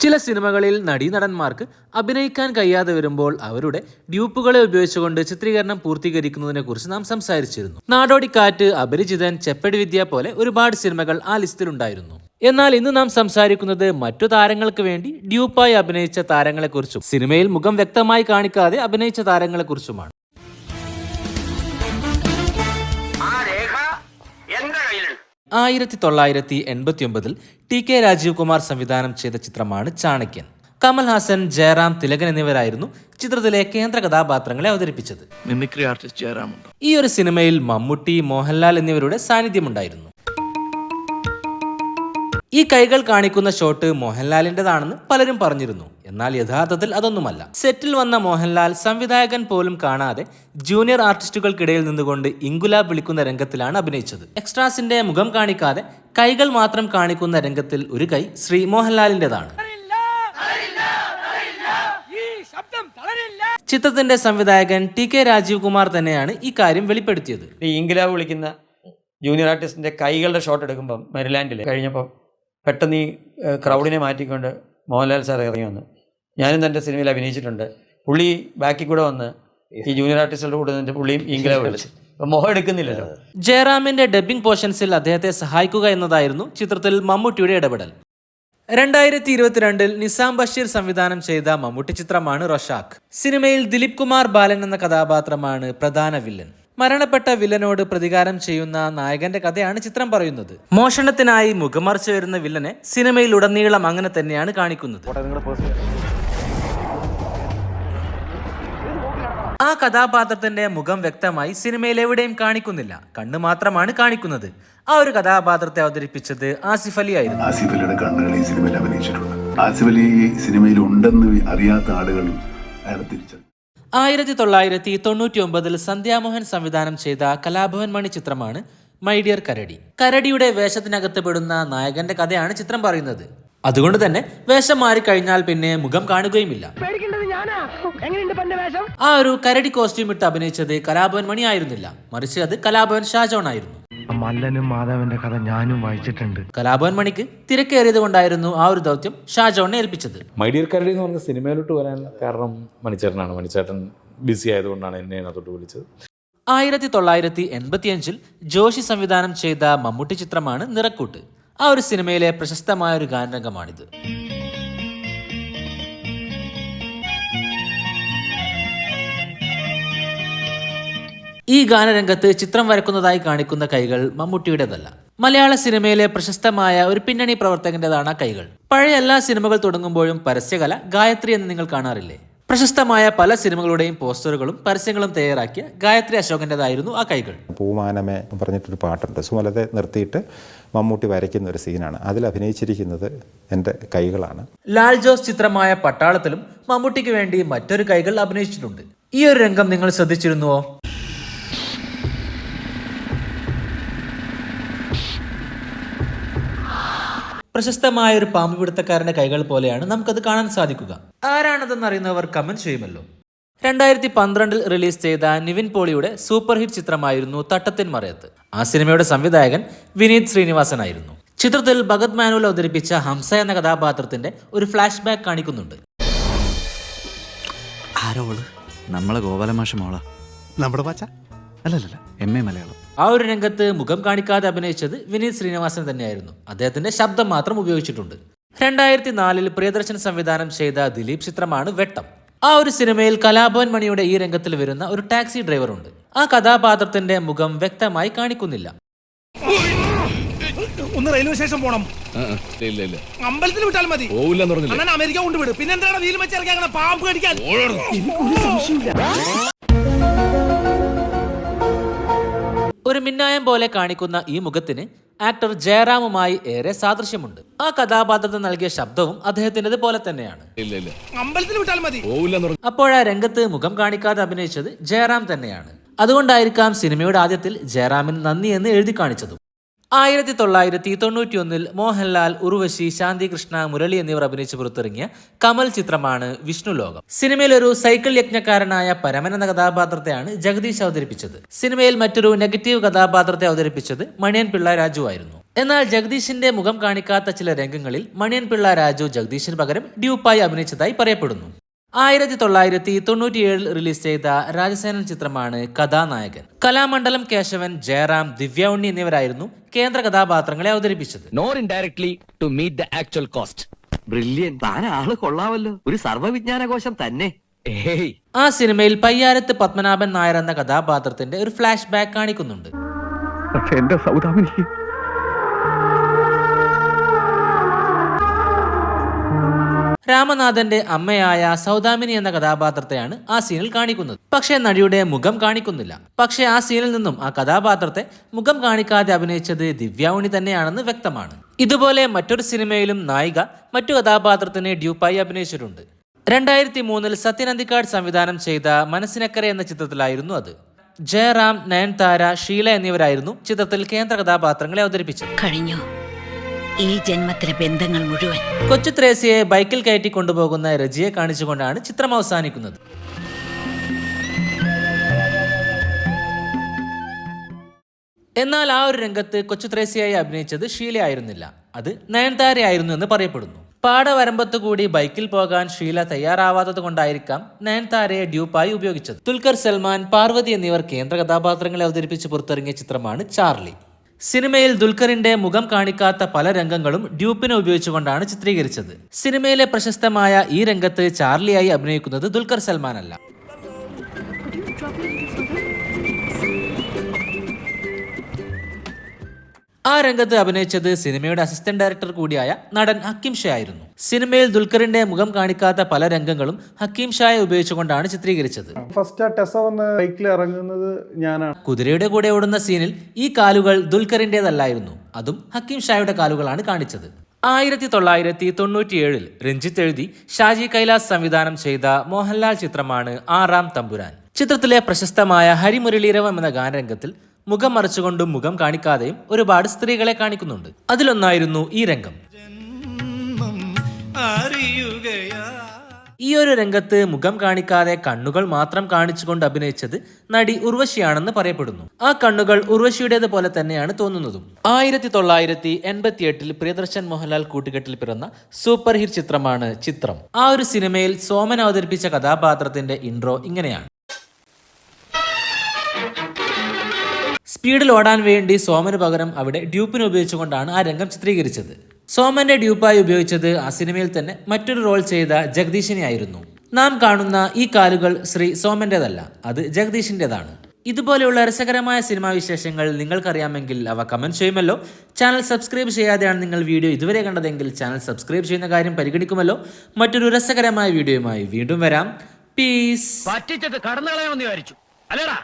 ചില സിനിമകളിൽ നടീനടന്മാർക്ക് അഭിനയിക്കാൻ കഴിയാതെ വരുമ്പോൾ അവരുടെ ഡ്യൂപ്പുകളെ ഉപയോഗിച്ചുകൊണ്ട് ചിത്രീകരണം പൂർത്തീകരിക്കുന്നതിനെ കുറിച്ച് നാം സംസാരിച്ചിരുന്നു. നാടോടിക്കാറ്റ് അപരിചിതൻ ചെപ്പടി വിദ്യ പോലെ ഒരുപാട് സിനിമകൾ ആ ലിസ്റ്റിലുണ്ടായിരുന്നു എന്നാൽ ഇന്ന് നാം സംസാരിക്കുന്നത് മറ്റു താരങ്ങൾക്ക് വേണ്ടി ഡ്യൂപ്പായി അഭിനയിച്ച താരങ്ങളെക്കുറിച്ചും സിനിമയിൽ മുഖം വ്യക്തമായി കാണിക്കാതെ അഭിനയിച്ച താരങ്ങളെക്കുറിച്ചുമാണ്. ആയിരത്തി തൊള്ളായിരത്തി എൺപത്തി ഒമ്പതിൽ ടി കെ രാജീവ് കുമാർ സംവിധാനം ചെയ്ത ചിത്രമാണ് ചാണക്യൻ. കമൽ ഹാസൻ ജയറാം തിലകൻ എന്നിവരായിരുന്നു ചിത്രത്തിലെ കേന്ദ്ര കഥാപാത്രങ്ങളെ അവതരിപ്പിച്ചത്. മിമിക്രി ആർട്ടിസ്റ്റ് ഈ ഒരു സിനിമയിൽ മമ്മൂട്ടി മോഹൻലാൽ എന്നിവരുടെ സാന്നിധ്യമുണ്ടായിരുന്നു. ഈ കൈകൾ കാണിക്കുന്ന ഷോട്ട് മോഹൻലാലിന്റെതാണെന്ന് പലരും പറഞ്ഞിരുന്നു. എന്നാൽ യഥാർത്ഥത്തിൽ അതൊന്നുമല്ല. സെറ്റിൽ വന്ന മോഹൻലാൽ സംവിധായകൻ പോലും കാണാതെ ജൂനിയർ ആർട്ടിസ്റ്റുകൾക്കിടയിൽ നിന്നുകൊണ്ട് ഇങ്കുലാബ് വിളിക്കുന്ന രംഗത്തിലാണ് അഭിനയിച്ചത്. എക്സ്ട്രാസിന്റെ മുഖം കാണിക്കാതെ കൈകൾ മാത്രം കാണിക്കുന്ന രംഗത്തിൽ ഒരു കൈ ശ്രീ മോഹൻലാലിന്റെതാണ് ചിത്രത്തിന്റെ സംവിധായകൻ ടി കെ രാജീവ് കുമാർ തന്നെയാണ് ഈ കാര്യം വെളിപ്പെടുത്തിയത്. ഈ ഇംഗ്ലാബ് വിളിക്കുന്ന ജൂനിയർ ആർട്ടിസ്റ്റിന്റെ കൈകളുടെ ഷോട്ട് എടുക്കുമ്പോൾ മെരിലാൻഡിൽ കഴിഞ്ഞപ്പം പെട്ടെന്ന് ഈ ക്രൗഡിനെ മാറ്റിക്കൊണ്ട് മോഹൻലാൽ സാർ ഇറങ്ങി വന്നു. ഞാനും തന്റെ സിനിമയിൽ അഭിനയിച്ചിട്ടുണ്ട്. പുള്ളി ബാക്കി കൂടെ വന്ന് ഈ ജൂനിയർ ആർട്ടിസ്റ്റുകളുടെ കൂടെ നിന്നിട്ട് പുള്ളിയും ഇംഗ്ലാബ് വിളിച്ചു മോഹം എടുക്കുന്നില്ലല്ലോ. ജയറാമിന്റെ ഡബ്ബിംഗ് പോർഷൻസിൽ അദ്ദേഹത്തെ സഹായിക്കുക എന്നതായിരുന്നു ചിത്രത്തിൽ മമ്മൂട്ടിയുടെ ഇടപെടൽ. രണ്ടായിരത്തി ഇരുപത്തിരണ്ടിൽ നിസാം ബഷീർ സംവിധാനം ചെയ്ത മമ്മൂട്ടി ചിത്രമാണ് റൊഷാഖ് സിനിമയിൽ ദിലീപ് കുമാർ ബാലൻ എന്ന കഥാപാത്രമാണ് പ്രധാന വില്ലൻ. മരണപ്പെട്ട വില്ലനോട് പ്രതികാരം ചെയ്യുന്ന നായകന്റെ കഥയാണ് ചിത്രം പറയുന്നത്. മോഷണത്തിനായി മുഖമറിച്ച് വരുന്ന വില്ലനെ സിനിമയിൽ ഉടനീളം അങ്ങനെ തന്നെയാണ് കാണിക്കുന്നത്. ആ കഥാപാത്രത്തിന്റെ മുഖം വ്യക്തമായി സിനിമയിൽ എവിടെയും കാണിക്കുന്നില്ല. കണ്ണ് മാത്രമാണ് കാണിക്കുന്നത്. ആ ഒരു കഥാപാത്രത്തെ അവതരിപ്പിച്ചത് ആസിഫ് അലി ആയിരുന്നു. ആസിഫ് അലിയുടെ കണ്ണുകൾ ഈ സിനിമയിൽ അഭിനയിച്ചിട്ടുണ്ട്. ആസിഫ് അലി ഈ സിനിമയിൽ ഉണ്ടെന്ന് അറിയാത്ത ആളുകൾ അയാൾ തിരിച്ചറിഞ്ഞു. ആയിരത്തി തൊള്ളായിരത്തി തൊണ്ണൂറ്റി ഒമ്പതിൽ സന്ധ്യാമോഹൻ സംവിധാനം ചെയ്ത കലാഭവൻ മണി ചിത്രമാണ് മൈ ഡിയർ കരടി. കരടിയുടെ വേഷത്തിനകത്ത് പെടുന്ന നായകന്റെ കഥയാണ് ചിത്രം പറയുന്നത്. അതുകൊണ്ട് തന്നെ വേഷം മാറിക്കഴിഞ്ഞാൽ പിന്നെ മുഖം കാണുകയുമില്ല. ആ ഒരു കരടി കോസ്റ്റ്യൂം ഇട്ട് അഭിനയിച്ചത് കലാഭവൻ മണി ആയിരുന്നില്ല. മറിച്ച് അത് കലാഭവൻ ഷാജോൺ ആയിരുന്നു. മല്ലനും മാധവന്റെ കഥ ഞാനും വായിച്ചിട്ടുണ്ട്. കലാഭവൻ മണിക്ക് തിരക്കേറിയത് കൊണ്ടായിരുന്നു ആ ഒരു ദൗത്യം ഷാജോണിനെ ഏൽപ്പിച്ചത്. മൈഡിയർ കരടി എന്ന് പറഞ്ഞ സിനിമയിലോട്ട് വരാൻ കാരണം മണിച്ചേട്ടനാണ്. മണിച്ചേട്ടൻ ബിസി ആയതുകൊണ്ടാണ് എന്നെ അതിനകത്തോട്ട് വിളിച്ചത്. ആയിരത്തി തൊള്ളായിരത്തി എൺപത്തിയഞ്ചിൽ ജോഷി സംവിധാനം ചെയ്ത മമ്മൂട്ടി ചിത്രമാണ് നിറക്കൂട്ട്. ആ ഒരു സിനിമയിലെ പ്രശസ്തമായ ഒരു ഗാനരംഗമാണിത് ഈ ഗാനരംഗത്ത് ചിത്രം വരക്കുന്നതായി കാണിക്കുന്ന കൈകൾ മമ്മൂട്ടിയുടേതല്ല. മലയാള സിനിമയിലെ പ്രശസ്തമായ ഒരു പിന്നണി പ്രവർത്തകന്റേതാണ് കൈകൾ. പഴയ എല്ലാ സിനിമകൾ തുടങ്ങുമ്പോഴും പരസ്യകല ഗായത്രി എന്ന് നിങ്ങൾ കാണാറില്ലേ? പ്രശസ്തമായ പല സിനിമകളുടെയും പോസ്റ്ററുകളും പരസ്യങ്ങളും തയ്യാറാക്കിയ ഗായത്രി അശോകന്റേതായിരുന്നു ആ കൈകൾ. പൂമാനമേ എന്ന് പറഞ്ഞിട്ടൊരു പാട്ടുണ്ട്. സുമലത്തെ നിർത്തിയിട്ട് മമ്മൂട്ടി വരയ്ക്കുന്ന ഒരു സീനാണ്. അതിൽ അഭിനയിച്ചിരിക്കുന്നത് എന്റെ കൈകളാണ്. ലാൽ ജോസ് ചിത്രമായ പട്ടാളത്തിലും മമ്മൂട്ടിക്ക് വേണ്ടി മറ്റൊരു കൈകൾ അഭിനയിച്ചിട്ടുണ്ട്. ഈ ഒരു രംഗം നിങ്ങൾ ശ്രദ്ധിച്ചിരുന്നുവോ? പ്രശസ്തമായ ഒരു പാമ്പ് പിടുത്തക്കാരന്റെ കൈകൾ പോലെയാണ് നമുക്കത് കാണാൻ സാധിക്കുക. ആരാണതെന്ന് അറിയുന്നവർ കമന്റ് ചെയ്യുമല്ലോ. രണ്ടായിരത്തി പന്ത്രണ്ടിൽ റിലീസ് ചെയ്ത നിവിൻ പോളിയുടെ സൂപ്പർ ഹിറ്റ് ചിത്രമായിരുന്നു തട്ടത്തിൻ മറയത്ത്. ആ സിനിമയുടെ സംവിധായകൻ വിനീത് ശ്രീനിവാസനായിരുന്നു. ചിത്രത്തിൽ ഭഗത് മാനുവൽ അവതരിപ്പിച്ച ഹംസ എന്ന കഥാപാത്രത്തിന്റെ ഒരു ഫ്ലാഷ് ബാക്ക് കാണിക്കുന്നുണ്ട് ആരോൾ നമ്മളെ ഗോപാലമാഷ മോള. നമ്മുടെ പച്ച? അല്ലല്ല എം എ മലയാളം. ആ ഒരു രംഗത്ത് മുഖം കാണിക്കാതെ അഭിനയിച്ചത് വിനീത് ശ്രീനിവാസൻ തന്നെയായിരുന്നു. അദ്ദേഹത്തിന്റെ ശബ്ദം മാത്രം ഉപയോഗിച്ചിട്ടുണ്ട്. രണ്ടായിരത്തി നാലിൽ പ്രിയദർശൻ സംവിധാനം ചെയ്ത ദിലീപ് ചിത്രമാണ് വെട്ടം. ആ ഒരു സിനിമയിൽ കലാഭവൻ മണിയുടെ ഈ രംഗത്തിൽ വരുന്ന ഒരു ടാക്സി ഡ്രൈവർ ഉണ്ട് ആ കഥാപാത്രത്തിന്റെ മുഖം വ്യക്തമായി കാണിക്കുന്നില്ല. ഒന്ന് റെയിൽവേ സ്റ്റേഷൻ പോണം. ഇല്ല ഇല്ല. അമ്പലത്തിൽ വിട്ടാൽ മതി. പോവില്ലെന്ന് പറഞ്ഞില്ല? അണ്ണൻ അമേരിക്ക കൊണ്ടുവിടും. പിന്നെ എന്താണ് വീൽ വെച്ചിറക്കി അങ്ങനെ പാമ്പ് കടിക്കാൻ? മിന്നായം പോലെ കാണിക്കുന്ന ഈ മുഖത്തിന് ആക്ടർ ജയറാമുമായി ഏറെ സാദൃശ്യമുണ്ട്. ആ കഥാപാത്രത്തിന് നൽകിയ ശബ്ദവും അദ്ദേഹത്തിന്റെത് പോലെ തന്നെയാണ്. ഇല്ല ഇല്ല. അമ്പലത്തിൽ വിട്ടാൽ മതി. പോവില്ലെന്ന് പറഞ്ഞു അപ്പോഴാ രംഗത്ത് മുഖം കാണിക്കാതെ അഭിനയിച്ചത് ജയറാം തന്നെയാണ്. അതുകൊണ്ടായിരിക്കാം സിനിമയുടെ ആദ്യത്തിൽ ജയറാമിന് നന്ദി എന്ന് എഴുതി കാണിച്ചതും. ആയിരത്തി തൊള്ളായിരത്തി തൊണ്ണൂറ്റി ഒന്നിൽ മോഹൻലാൽ ഉർവശി ശാന്തി കൃഷ്ണ മുരളി എന്നിവർ അഭിനയിച്ച് പുറത്തിറങ്ങിയ കമൽ ചിത്രമാണ് വിഷ്ണു ലോകം. സിനിമയിൽ ഒരു സൈക്കിൾ യജ്ഞക്കാരനായ പരമൻ എന്ന കഥാപാത്രത്തെയാണ് ജഗദീഷ് അവതരിപ്പിച്ചത്. സിനിമയിൽ മറ്റൊരു നെഗറ്റീവ് കഥാപാത്രത്തെ അവതരിപ്പിച്ചത് മണിയൻ പിള്ള രാജു ആയിരുന്നു. എന്നാൽ ജഗദീഷിന്റെ മുഖം കാണിക്കാത്ത ചില രംഗങ്ങളിൽ മണിയൻ പിള്ള രാജു ജഗദീഷിന് പകരം ഡ്യൂപ്പായി അഭിനയിച്ചതായി പറയപ്പെടുന്നു. ആയിരത്തി തൊള്ളായിരത്തി തൊണ്ണൂറ്റിയേഴിൽ റിലീസ് ചെയ്ത രാജസേനൻ ചിത്രമാണ് കഥാനായകൻ. കലാമണ്ഡലം കേശവൻ ജയറാം ദിവ്യ ഉണ്ണി എന്നിവരായിരുന്നു കേന്ദ്ര കഥാപാത്രങ്ങളെ അവതരിപ്പിച്ചത്. Nor indirectly to meet the actual cost brilliant താൻ ആൾ കൊള്ളാവല്ലോ ഒരു സർവവിജ്ഞാനകോശം തന്നെ. ഏയ്. ആ സിനിമയിൽ പയ്യാരത്ത് പത്മനാഭൻ നായർ എന്ന കഥാപാത്രത്തിന്റെ ഒരു ഫ്ലാഷ് ബാക്ക് കാണിക്കുന്നുണ്ട്. പക്ഷെ എന്റെ സൗദാമിനിക്ക് രാമനാഥന്റെ അമ്മയായ സൗദാമിനി എന്ന കഥാപാത്രത്തെയാണ് ആ സീനിൽ കാണിക്കുന്നത്. പക്ഷേ നടിയുടെ മുഖം കാണിക്കുന്നില്ല. പക്ഷേ ആ സീനിൽ നിന്നും ആ കഥാപാത്രത്തെ മുഖം കാണിക്കാതെ അഭിനയിച്ചത് ദിവ്യാവുണി തന്നെയാണെന്ന് വ്യക്തമാണ്. ഇതുപോലെ മറ്റൊരു സിനിമയിലും നായിക മറ്റു കഥാപാത്രത്തിന് ഡ്യൂപ്പായി അഭിനയിച്ചിട്ടുണ്ട്. രണ്ടായിരത്തി മൂന്നിൽ സത്യനന്ദിക്കാട് സംവിധാനം ചെയ്ത മനസ്സിനക്കര എന്ന ചിത്രത്തിലായിരുന്നു അത്. ജയറാം നയൻതാര ഷീല എന്നിവരായിരുന്നു ചിത്രത്തിൽ കേന്ദ്ര കഥാപാത്രങ്ങളെ അവതരിപ്പിച്ചത്. കഴിഞ്ഞു? ഈ ജന്മത്തിലെ ബന്ധങ്ങൾ മുഴുവൻ. കൊച്ചു ത്രേസ്യയെ ബൈക്കിൽ കയറ്റി കൊണ്ടുപോകുന്ന രജിയെ കാണിച്ചുകൊണ്ടാണ് ചിത്രം അവസാനിക്കുന്നത്. എന്നാൽ ആ ഒരു രംഗത്ത് കൊച്ചു ത്രേസ്യയായി അഭിനയിച്ചത് ഷീലയായിരുന്നില്ല. അത് നയൻതാരയായിരുന്നു എന്ന് പറയപ്പെടുന്നു. പാടവരമ്പത്ത് കൂടി ബൈക്കിൽ പോകാൻ ഷീല തയ്യാറാവാത്തത് കൊണ്ടായിരിക്കാം നയൻതാരയെ ഡ്യൂപ്പായി ഉപയോഗിച്ചത്. ദുൽഖർ സൽമാൻ പാർവതി എന്നിവർ കേന്ദ്ര കഥാപാത്രങ്ങളെ അവതരിപ്പിച്ച് പുറത്തിറങ്ങിയ ചിത്രമാണ് ചാർലി. സിനിമയിൽ ദുൽഖറിന്റെ മുഖം കാണിക്കാത്ത പല രംഗങ്ങളും ഡ്യൂപ്പിനെ ഉപയോഗിച്ചുകൊണ്ടാണ് ചിത്രീകരിച്ചത്. സിനിമയിലെ പ്രശസ്തമായ ഈ രംഗത്ത് ചാർലിയായി അഭിനയിക്കുന്നത് ദുൽഖർ സൽമാൻ അല്ല ആ രംഗത്ത് അഭിനയിച്ചത് സിനിമയുടെ അസിസ്റ്റന്റ് ഡയറക്ടർ കൂടിയായ നടൻ ഹക്കീം ഷാ ആയിരുന്നു. സിനിമയിൽ ദുൽഖറിന്റെ മുഖം കാണിക്കാത്ത പല രംഗങ്ങളും ഹക്കീം ഷായെ ഉപയോഗിച്ചുകൊണ്ടാണ് ചിത്രീകരിച്ചത്. ഫസ്റ്റ് ആ ടെസ വന്ന് ബൈക്കിൽ ഇറങ്ങുന്നത് ഞാനാണ്. കുതിരയുടെ കൂടെ ഓടുന്ന സീനിൽ ഈ കാലുകൾ ദുൽഖറിന്റേതല്ലായിരുന്നു. അതും ഹക്കീം ഷായുടെ കാലുകളാണ് കാണിച്ചത്. ആയിരത്തി തൊള്ളായിരത്തി തൊണ്ണൂറ്റിയേഴിൽ രഞ്ജിത്ത് എഴുതി ഷാജി കൈലാസ് സംവിധാനം ചെയ്ത മോഹൻലാൽ ചിത്രമാണ് ആറാം തമ്പുരാൻ. ചിത്രത്തിലെ പ്രശസ്തമായ ഹരിമുരളീരവം എന്ന ഗാനരംഗത്തിൽ മുഖം മറച്ചുകൊണ്ടും മുഖം കാണിക്കാതെയും ഒരുപാട് സ്ത്രീകളെ കാണിക്കുന്നുണ്ട്. അതിലൊന്നായിരുന്നു ഈ രംഗം. ഈ ഒരു രംഗത്ത് മുഖം കാണിക്കാതെ കണ്ണുകൾ മാത്രം കാണിച്ചുകൊണ്ട് അഭിനയിച്ചത് നടി ഉർവശിയാണെന്ന് പറയപ്പെടുന്നു. ആ കണ്ണുകൾ ഉർവശിയുടേത് പോലെ തന്നെയാണ് തോന്നുന്നതും. ആയിരത്തി തൊള്ളായിരത്തി എൺപത്തി എട്ടിൽ പ്രിയദർശൻ മോഹൻലാൽ കൂട്ടുകെട്ടിൽ പിറന്ന സൂപ്പർ ഹിറ്റ് ചിത്രമാണ് ചിത്രം. ആ ഒരു സിനിമയിൽ സോമൻ അവതരിപ്പിച്ച കഥാപാത്രത്തിന്റെ ഇൻട്രോ ഇങ്ങനെയാണ്. സ്പീഡിൽ ഓടാൻ വേണ്ടി സോമന് പകരം അവിടെ ഡ്യൂപ്പിനെ ഉപയോഗിച്ചുകൊണ്ടാണ് ആ രംഗം ചിത്രീകരിച്ചത്. സോമന്റെ ഡ്യൂപ്പായി ഉപയോഗിച്ചത് ആ സിനിമയിൽ തന്നെ മറ്റൊരു റോൾ ചെയ്ത ജഗദീഷിനെ ആയിരുന്നു. നാം കാണുന്ന ഈ കാലുകൾ ശ്രീ സോമന്റേതല്ല അത് ജഗദീഷിന്റെതാണ് ഇതുപോലെയുള്ള രസകരമായ സിനിമാ വിശേഷങ്ങൾ നിങ്ങൾക്കറിയാമെങ്കിൽ അവ കമന്റ് ചെയ്യുമല്ലോ. ചാനൽ സബ്സ്ക്രൈബ് ചെയ്യാതെയാണ് നിങ്ങൾ വീഡിയോ ഇതുവരെ കണ്ടതെങ്കിൽ ചാനൽ സബ്സ്ക്രൈബ് ചെയ്യുന്ന കാര്യം പരിഗണിക്കുമല്ലോ. മറ്റൊരു രസകരമായ വീഡിയോയുമായി വീണ്ടും വരാം. പീസ് കടന്നു